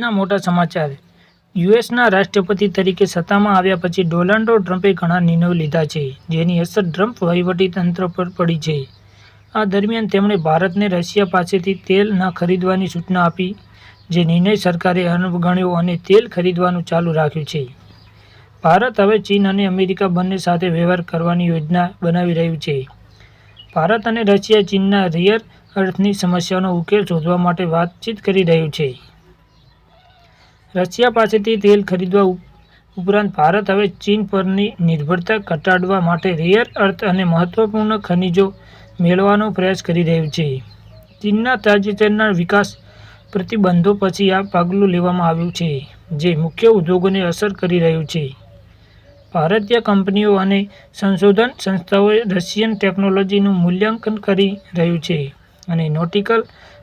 આજના મોટા સમાચાર. યુએસના રાષ્ટ્રપતિ તરીકે સત્તામાં આવ્યા પછી ડોનાલ્ડો ટ્રમ્પે ઘણા નિર્ણયો લીધા છે, જેની અસર ટ્રમ્પ વહીવટીતંત્ર પર પડી છે. આ દરમિયાન તેમણે ભારતને રશિયા પાસેથી તેલ ન ખરીદવાની સૂચના આપી, જે નિર્ણય સરકારે અવગણ્યો અને તેલ ખરીદવાનું ચાલુ રાખ્યું છે. ભારત હવે ચીન અને અમેરિકા બંને સાથે વ્યવહાર કરવાની યોજના બનાવી રહ્યું છે. ભારત અને રશિયા ચીનના રિયર અર્થની સમસ્યાનો ઉકેલ શોધવા માટે વાતચીત કરી રહ્યું છે. રશિયા પાસેથી તેલ ખરીદવા ઉપરાંત ભારત હવે ચીન પરની નિર્ભરતા ઘટાડવા માટે રેયર અર્થ અને મહત્વપૂર્ણ ખનિજો મેળવવાનો પ્રયાસ કરી રહ્યું છે. ચીનના તાજેતરના વિકાસ પ્રતિબંધો પછી આ પગલું લેવામાં આવ્યું છે, જે મુખ્ય ઉદ્યોગોને અસર કરી રહ્યું છે. ભારતીય કંપનીઓ અને સંશોધન સંસ્થાઓએ રશિયન ટેકનોલોજીનું મૂલ્યાંકન કરી રહ્યું છે અને નોટિકલ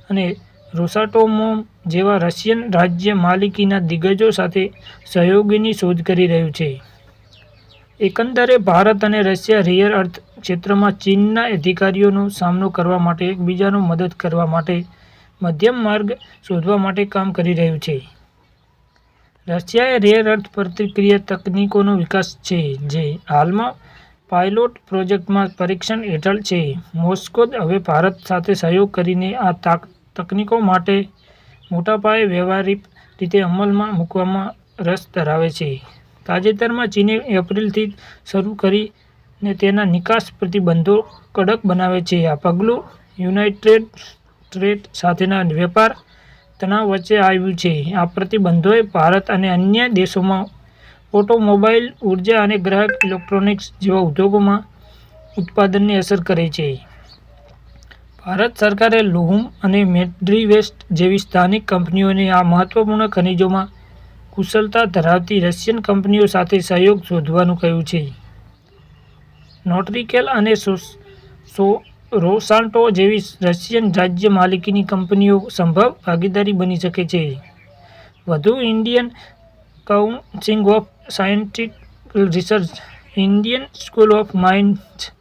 અને રોસાટોમોમ જેવા રશિયન રાજ્ય માલિકીના દિગ્ગજો સાથે સહયોગીની શોધ કરી રહ્યું છે. એકંદરે ભારત અને રશિયા રિયર અર્થ ક્ષેત્રમાં ચીનના અધિકારીઓનો સામનો કરવા માટે એકબીજાનો મદદ કરવા માટે મધ્યમ માર્ગ શોધવા માટે કામ કરી રહ્યું છે. રશિયાએ રેર અર્થ પ્રતિક્રિયા તકનીકોનો વિકાસ છે, જે હાલમાં પાયલોટ પ્રોજેક્ટમાં પરીક્ષણ હેઠળ છે. મોસ્કો હવે ભારત સાથે સહયોગ કરીને આ તાક- તકનીકો માટે મોટા પાયે વ્યવહારિક રીતે અમલમાં મૂકવામાં રસ ધરાવે છે. તાજેતરમાં ચીને એપ્રિલથી શરૂ કરીને તેના નિકાસ પ્રતિબંધો કડક બનાવે છે. આ પગલું યુનાઇટેડ સ્ટેટ સાથેના વેપાર તણાવ વચ્ચે આવ્યું છે. આ પ્રતિબંધોએ ભારત અને અન્ય દેશોમાં ઓટોમોબાઈલ ઊર્જા અને ગ્રાહક ઇલેક્ટ્રોનિક્સ જેવા ઉદ્યોગોમાં ઉત્પાદનને અસર કરે છે. ભારત સરકારે લુહુમ અને મેડ્રીવેસ્ટ જેવી સ્થાનિક કંપનીઓને આ મહત્વપૂર્ણ ખનિજોમાં કુશળતા ધરાવતી રશિયન કંપનીઓ સાથે સહયોગ શોધવાનું કહ્યું છે. નોટરીકેલ અને સો રોસાન્ટો જેવી રશિયન રાજ્ય માલિકીની કંપનીઓ સંભવ ભાગીદારી બની શકે છે. વધુ Indian council of scientific research, Indian school of mines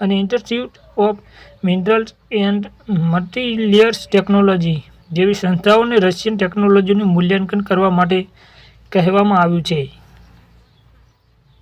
અને institute of minerals and materials technology જેવી સંસ્થાઓને રશિયન ટેકનોલોજીનું મૂલ્યાંકન કરવા માટે કહેવામાં આવ્યું છે.